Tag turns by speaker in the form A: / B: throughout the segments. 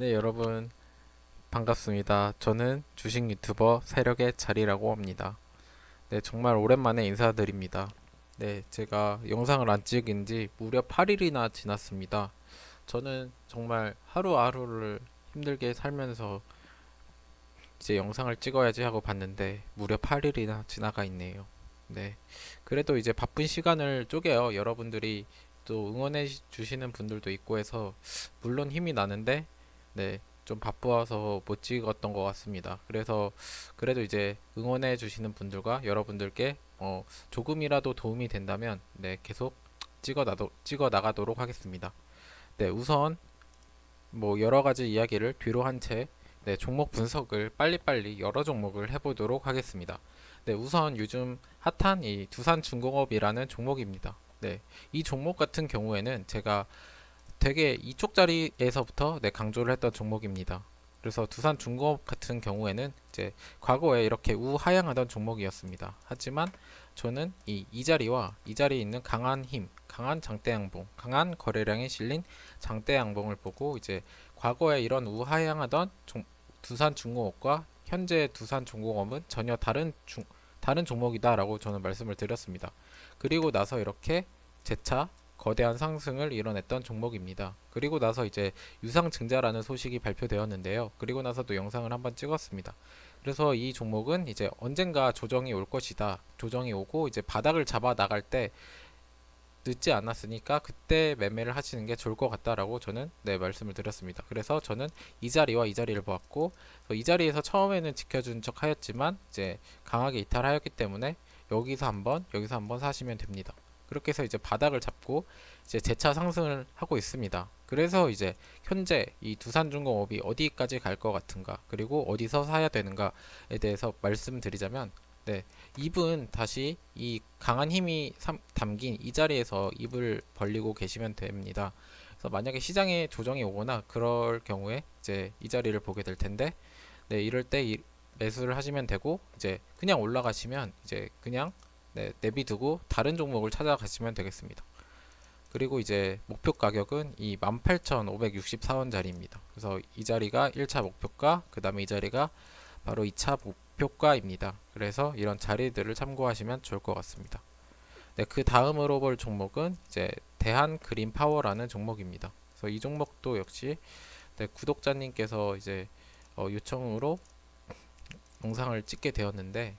A: 네, 여러분 반갑습니다. 저는 주식 유튜버 세력의 자리라고 합니다. 네, 정말 오랜만에 인사드립니다. 네, 제가 영상을 안 찍은 지 무려 8일이나 지났습니다. 저는 정말 하루하루를 힘들게 살면서 이제 영상을 찍어야지 하고 봤는데 무려 8일이나 지나가 있네요. 네. 그래도 이제 바쁜 시간을 쪼개요. 여러분들이 또 응원해 주시는 분들도 있고 해서 물론 힘이 나는데 네, 좀 바빠서 못 찍었던 것 같습니다. 그래서 그래도 이제 응원해 주시는 분들과 여러분들께 어, 조금이라도 도움이 된다면 네, 계속 찍어 나도 찍어 나가도록 하겠습니다. 네, 우선 뭐 여러 가지 이야기를 뒤로 한채 네, 종목 분석을 빨리빨리 여러 종목을 해보도록 하겠습니다. 네, 우선 요즘 핫한 이 두산중공업이라는 종목입니다. 네, 이 종목 같은 경우에는 제가 되게 이쪽 자리에서부터 네, 강조를 했던 종목입니다. 그래서 두산 중공업 같은 경우에는 이제 과거에 이렇게 우하향하던 종목이었습니다. 하지만 저는 이, 이 자리와 이 자리에 있는 강한 힘, 강한 장대 양봉, 강한 거래량이 실린 장대 양봉을 보고 이제 과거에 이런 우하향하던 종, 두산 중공업과 현재 두산 중공업은 전혀 다른 중, 다른 종목이다라고 저는 말씀을 드렸습니다. 그리고 나서 이렇게 재차 거대한 상승을 이뤄냈던 종목입니다. 그리고 나서 이제 유상 증자라는 소식이 발표되었는데요. 그리고 나서도 영상을 한번 찍었습니다. 그래서 이 종목은 이제 언젠가 조정이 올 것이다. 조정이 오고 이제 바닥을 잡아 나갈 때 늦지 않았으니까 그때 매매를 하시는 게 좋을 것 같다라고 저는 네 말씀을 드렸습니다. 그래서 저는 이 자리와 이 자리를 보았고 이 자리에서 처음에는 지켜준 척 하였지만 이제 강하게 이탈하였기 때문에 여기서 한번 여기서 한번 사시면 됩니다. 그렇게 해서 이제 바닥을 잡고 이제 재차 상승을 하고 있습니다. 그래서 이제 현재 이 두산중공업이 어디까지 갈 것 같은가 그리고 어디서 사야 되는가에 대해서 말씀드리자면 네, 입은 다시 이 강한 힘이 삼- 담긴 이 자리에서 입을 벌리고 계시면 됩니다. 그래서 만약에 시장에 조정이 오거나 그럴 경우에 이제 이 자리를 보게 될 텐데, 네, 이럴 때 이- 매수를 하시면 되고 이제 그냥 올라가시면 이제 그냥 네, 내비두고 다른 종목을 찾아가시면 되겠습니다. 그리고 이제 목표 가격은 이 18,564원짜리입니다. 그래서 이 자리가 1차 목표가, 그 다음에 이 자리가 바로 2차 목표가입니다. 그래서 이런 자리들을 참고하시면 좋을 것 같습니다. 네, 그 다음으로 볼 종목은 이제 대한 그린 파워라는 종목입니다. 그래서 이 종목도 역시 네, 구독자님께서 이제 어, 요청으로 영상을 찍게 되었는데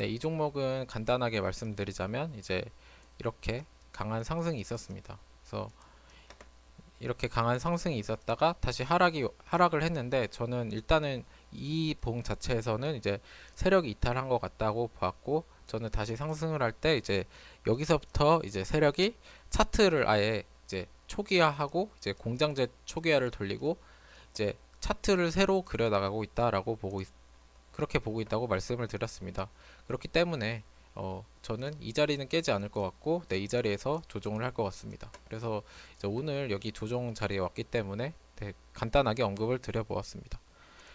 A: 네, 이 종목은 간단하게 말씀드리자면 이제 이렇게 강한 상승이 있었습니다. 그래서 이렇게 강한 상승이 있었다가 다시 하락이 하락을 했는데 저는 일단은 이 봉 자체에서는 이제 세력이 이탈한 것 같다고 보았고 저는 다시 상승을 할 때 이제 여기서부터 이제 세력이 차트를 아예 이제 초기화하고 이제 공장제 초기화를 돌리고 이제 차트를 새로 그려 나가고 있다라고 보고 있, 그렇게 보고 있다고 말씀을 드렸습니다. 그렇기 때문에 어, 저는 이 자리는 깨지 않을 것 같고 네, 이 자리에서 조정을 할 것 같습니다. 그래서 오늘 여기 조정 자리에 왔기 때문에 네, 간단하게 언급을 드려보았습니다.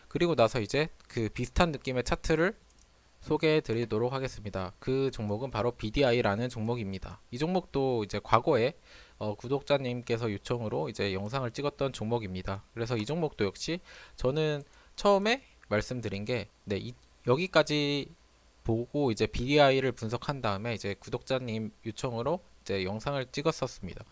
A: 그리고 나서 이제 그 비슷한 느낌의 차트를 소개해 드리도록 하겠습니다. 그 종목은 바로 BDI라는 종목입니다. 이 종목도 이제 과거에 어, 구독자님께서 요청으로 이제 영상을 찍었던 종목입니다. 그래서 이 종목도 역시 저는 처음에 말씀드린 게 네, 이, 여기까지 보고 이제 BDI를 분석한 다음에 이제 구독자님 요청으로 이제 영상을 찍었었습니다.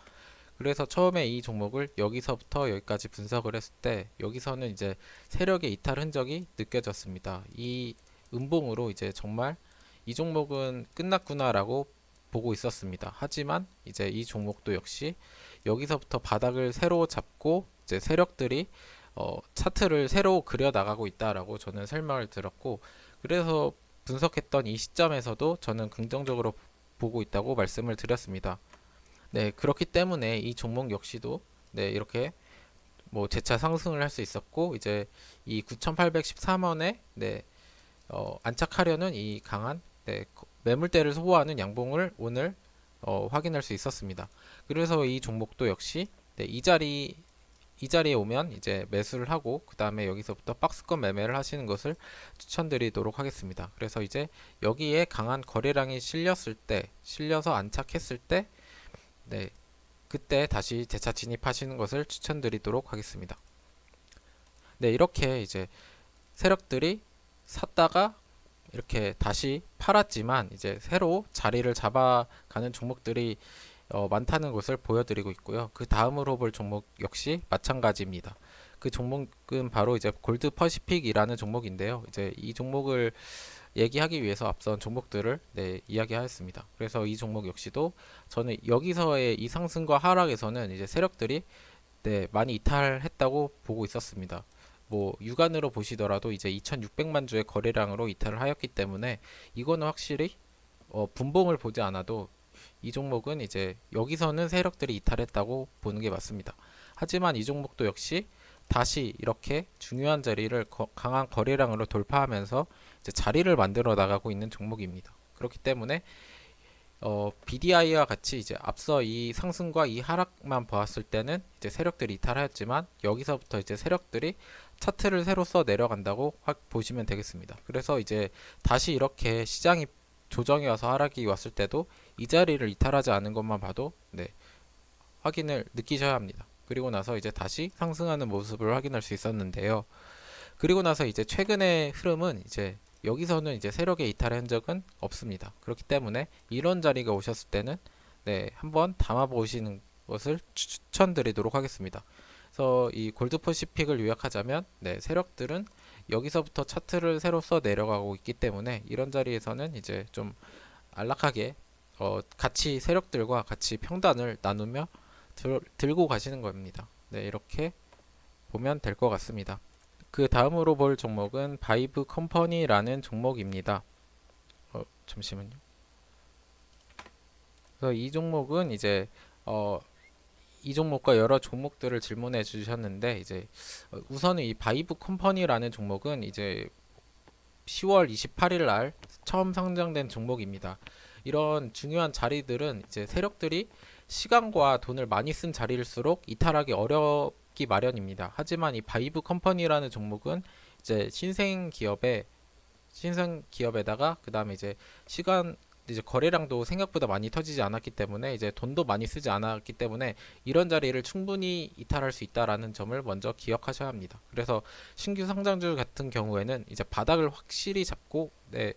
A: 그래서 처음에 이 종목을 여기서부터 여기까지 분석을 했을 때 여기서는 이제 세력의 이탈 흔적이 느껴졌습니다. 이 음봉으로 이제 정말 이 종목은 끝났구나라고 보고 있었습니다. 하지만 이제 이 종목도 역시 여기서부터 바닥을 새로 잡고 이제 세력들이 어, 차트를 새로 그려 나가고 있다라고 저는 설명을 들었고 그래서 분석했던 이 시점에서도 저는 긍정적으로 보고 있다고 말씀을 드렸습니다. 네, 그렇기 때문에 이 종목 역시도 네, 이렇게 뭐 재차 상승을 할 수 있었고 이제 이 9,813원에 네, 어, 안착하려는 이 강한 네, 거- 매물대를 소화하는 양봉을 오늘 어, 확인할 수 있었습니다. 그래서 이 종목도 역시 네, 이 자리 이 자리에 오면 이제 매수를 하고 그 다음에 여기서부터 박스권 매매를 하시는 것을 추천드리도록 하겠습니다. 그래서 이제 여기에 강한 거래량이 실렸을 때, 실려서 안착했을 때, 네, 그때 다시 재차 진입하시는 것을 추천드리도록 하겠습니다. 네, 이렇게 이제 세력들이 샀다가 이렇게 다시 팔았지만 이제 새로 자리를 잡아가는 종목들이 어, 많다는 것을 보여드리고 있고요. 그 다음으로 볼 종목 역시 마찬가지입니다. 그 종목은 바로 이제 골드 퍼시픽이라는 종목인데요. 이제 이 종목을 얘기하기 위해서 앞선 종목들을 네, 이야기하였습니다. 그래서 이 종목 역시도 저는 여기서의 이 상승과 하락에서는 이제 세력들이 네, 많이 이탈했다고 보고 있었습니다. 뭐 유간으로 보시더라도 이제 2,600만 주의 거래량으로 이탈을 하였기 때문에 이거는 확실히 어, 분봉을 보지 않아도 이 종목은 이제 여기서는 세력들이 이탈했다고 보는 게 맞습니다. 하지만 이 종목도 역시 다시 이렇게 중요한 자리를 거- 강한 거래량으로 돌파하면서 자리를 만들어 나가고 있는 종목입니다. 그렇기 때문에 어, BDI와 같이 이제 앞서 이 상승과 이 하락만 보았을 때는 이제 세력들이 이탈하였지만 여기서부터 이제 세력들이 차트를 새로 써 내려간다고 확 보시면 되겠습니다. 그래서 이제 다시 이렇게 시장이 조정이 와서 하락이 왔을 때도 이 자리를 이탈하지 않은 것만 봐도 네, 확인을 느끼셔야 합니다. 그리고 나서 이제 다시 상승하는 모습을 확인할 수 있었는데요. 그리고 나서 이제 최근의 흐름은 이제 여기서는 이제 세력의 이탈의 흔적은 없습니다. 그렇기 때문에 이런 자리가 오셨을 때는 네, 한번 담아 보시는 것을 추- 추천드리도록 하겠습니다. 그래서 이 골드 퍼시픽을 요약하자면 네, 세력들은 여기서부터 차트를 새로 써 내려가고 있기 때문에 이런 자리에서는 이제 좀 안락하게 어, 같이 세력들과 같이 평단을 나누며 들, 들고 가시는 겁니다. 네, 이렇게 보면 될 것 같습니다. 그 다음으로 볼 종목은 바이브 컴퍼니라는 종목입니다. 어, 잠시만요. 그래서 이 종목은 이제 어, 이 종목과 여러 종목들을 질문해 주셨는데 이제 어, 우선은 이 바이브 컴퍼니라는 종목은 이제 10월 28일 날 처음 상장된 종목입니다. 이런 중요한 자리들은 이제 세력들이 시간과 돈을 많이 쓴 자리일수록 이탈하기 어렵기 마련입니다. 하지만 이 바이브 컴퍼니라는 종목은 이제 신생 기업에 신생 기업에다가 그 다음에 이제 시간 이제 거래량도 생각보다 많이 터지지 않았기 때문에 이제 돈도 많이 쓰지 않았기 때문에 이런 자리를 충분히 이탈할 수 있다라는 점을 먼저 기억하셔야 합니다. 그래서 신규 상장주 같은 경우에는 이제 바닥을 확실히 잡고 네,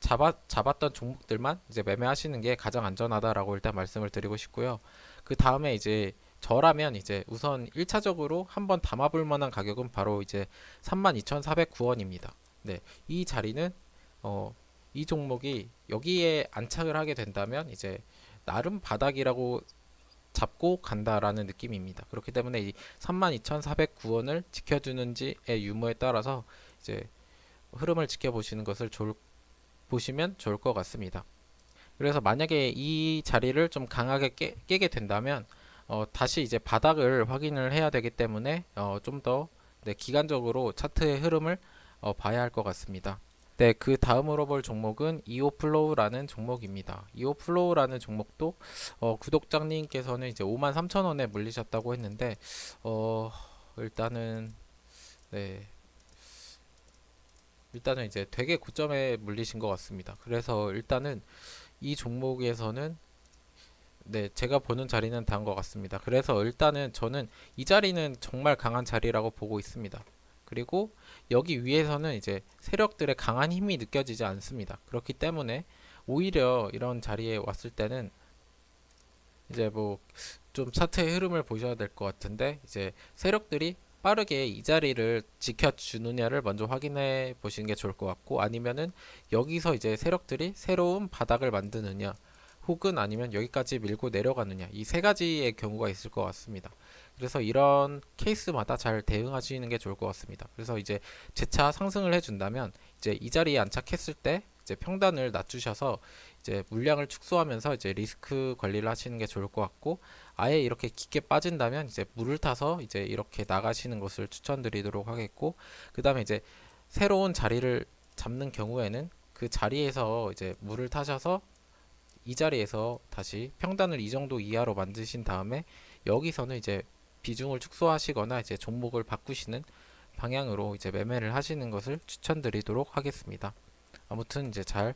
A: 잡았, 잡았던 종목들만 이제 매매하시는 게 가장 안전하다라고 일단 말씀을 드리고 싶고요. 그 다음에 이제 저라면 이제 우선 1차적으로 한번 담아볼 만한 가격은 바로 이제 32,409원입니다. 네, 이 자리는 어, 이 종목이 여기에 안착을 하게 된다면 이제 나름 바닥이라고 잡고 간다라는 느낌입니다. 그렇기 때문에 이 32,409원을 지켜주는지의 유무에 따라서 이제 흐름을 지켜보시는 것을 좋을 보시면 좋을 것 같습니다. 그래서 만약에 이 자리를 좀 강하게 깨, 깨게 된다면 어, 다시 이제 바닥을 확인을 해야 되기 때문에 어, 좀더 네, 기간적으로 차트의 흐름을 어, 봐야 할 것 같습니다. 네, 그 다음으로 볼 종목은 이오플로우라는 종목입니다. 이오플로우라는 종목도 어, 구독자님께서는 이제 53,000원에 물리셨다고 했는데 어, 일단은 네, 일단은 이제 되게 고점에 물리신 것 같습니다. 그래서 일단은 이 종목에서는 네, 제가 보는 자리는 단것 같습니다. 그래서 일단은 저는 이 자리는 정말 강한 자리라고 보고 있습니다. 그리고 여기 위에서는 이제 세력들의 강한 힘이 느껴지지 않습니다. 그렇기 때문에 오히려 이런 자리에 왔을 때는 이제 뭐 좀 차트의 흐름을 보셔야 될 것 같은데 이제 세력들이 빠르게 이 자리를 지켜주느냐를 먼저 확인해 보시는 게 좋을 것 같고 아니면은 여기서 이제 세력들이 새로운 바닥을 만드느냐 혹은 아니면 여기까지 밀고 내려가느냐 이 세 가지의 경우가 있을 것 같습니다. 그래서 이런 케이스마다 잘 대응하시는 게 좋을 것 같습니다. 그래서 이제 재차 상승을 해준다면 이제 이 자리에 안착했을 때 이제 평단을 낮추셔서 이제 물량을 축소하면서 이제 리스크 관리를 하시는 게 좋을 것 같고 아예 이렇게 깊게 빠진다면 이제 물을 타서 이제 이렇게 나가시는 것을 추천드리도록 하겠고 그 다음에 이제 새로운 자리를 잡는 경우에는 그 자리에서 이제 물을 타셔서 이 자리에서 다시 평단을 이 정도 이하로 만드신 다음에 여기서는 이제 비중을 축소하시거나 이제 종목을 바꾸시는 방향으로 이제 매매를 하시는 것을 추천드리도록 하겠습니다. 아무튼 이제 잘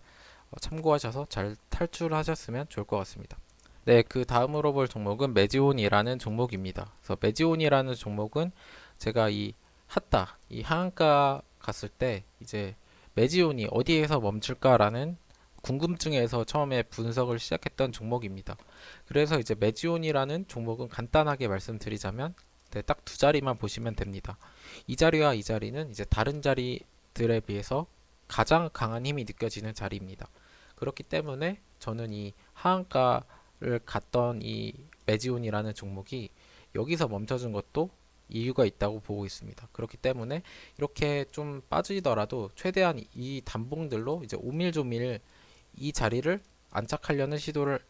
A: 어, 참고하셔서 잘 탈출하셨으면 좋을 것 같습니다. 네, 그 다음으로 볼 종목은 매지온이라는 종목입니다. 그래서 매지온이라는 종목은 제가 이 핫다, 이 하한가 갔을 때 이제 매지온이 어디에서 멈출까라는 궁금증에서 처음에 분석을 시작했던 종목입니다. 그래서 이제 매지온이라는 종목은 간단하게 말씀드리자면 네, 딱두 자리만 보시면 됩니다. 이 자리와 이 자리는 이제 다른 자리들에 비해서 가장 강한 힘이 느껴지는 자리입니다. 그렇기 때문에 저는 이 하한가를 갔던 이 매지온이라는 종목이 여기서 멈춰준 것도 이유가 있다고 보고 있습니다. 그렇기 때문에 이렇게 좀 빠지더라도 최대한 이 단봉들로 이제 오밀조밀 이 자리를 안착하려는 시도를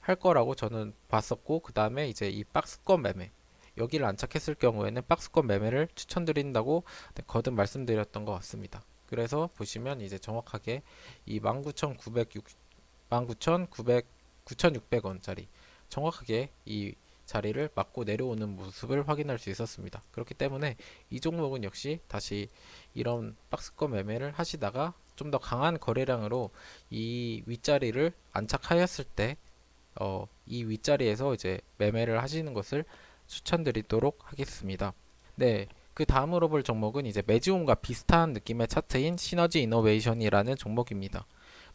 A: 할 거라고 저는 봤었고 그 다음에 이제 이 박스권 매매 여기를 안착했을 경우에는 박스권 매매를 추천드린다고 네, 거듭 말씀드렸던 것 같습니다. 그래서 보시면 이제 정확하게 이 19,960 19,900 9,600원짜리 정확하게 이 자리를 맞고 내려오는 모습을 확인할 수 있었습니다. 그렇기 때문에 이 종목은 역시 다시 이런 박스권 매매를 하시다가 좀 더 강한 거래량으로 이 윗자리를 안착하였을 때, 어, 이 윗자리에서 이제 매매를 하시는 것을 추천드리도록 하겠습니다. 네. 그 다음으로 볼 종목은 이제 매지온과 비슷한 느낌의 차트인 시너지 이노베이션이라는 종목입니다.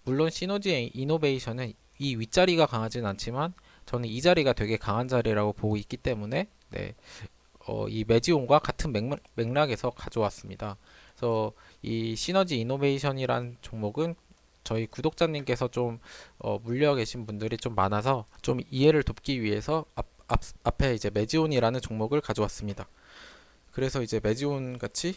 A: 물론 시너지 이노베이션은 이 윗자리가 강하진 않지만 저는 이 자리가 되게 강한 자리라고 보고 있기 때문에 네, 어, 이 매지온과 같은 맥락, 맥락에서 가져왔습니다. 그래서 이 시너지 이노베이션이란 종목은 저희 구독자님께서 좀 어, 물려 계신 분들이 좀 많아서 좀 이해를 돕기 위해서 앞, 앞, 앞에 이제 매지온이라는 종목을 가져왔습니다. 그래서 이제 매지온 같이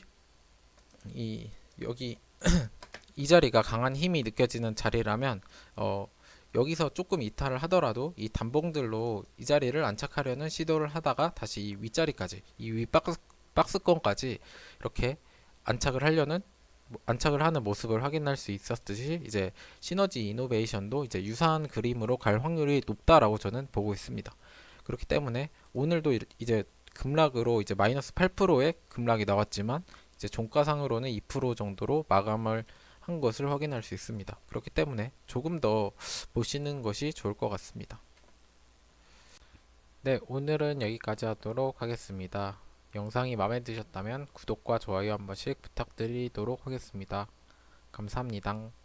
A: 이 여기 이 자리가 강한 힘이 느껴지는 자리라면 어, 여기서 조금 이탈을 하더라도 이 단봉들로 이 자리를 안착하려는 시도를 하다가 다시 이 윗자리까지 이위 박스, 박스권까지 이렇게 안착을 하려는 안착을 하는 모습을 확인할 수 있었듯이 이제 시너지 이노베이션도 이제 유사한 그림으로 갈 확률이 높다라고 저는 보고 있습니다. 그렇기 때문에 오늘도 이- 이제 급락으로 이제 마이너스 8%의 급락이 나왔지만 이제 종가상으로는 2% 정도로 마감을 한 것을 확인할 수 있습니다. 그렇기 때문에 조금 더 보시는 것이 좋을 것 같습니다. 네, 오늘은 여기까지 하도록 하겠습니다. 영상이 마음에 드셨다면 구독과 좋아요 한 번씩 부탁드리도록 하겠습니다. 감사합니다.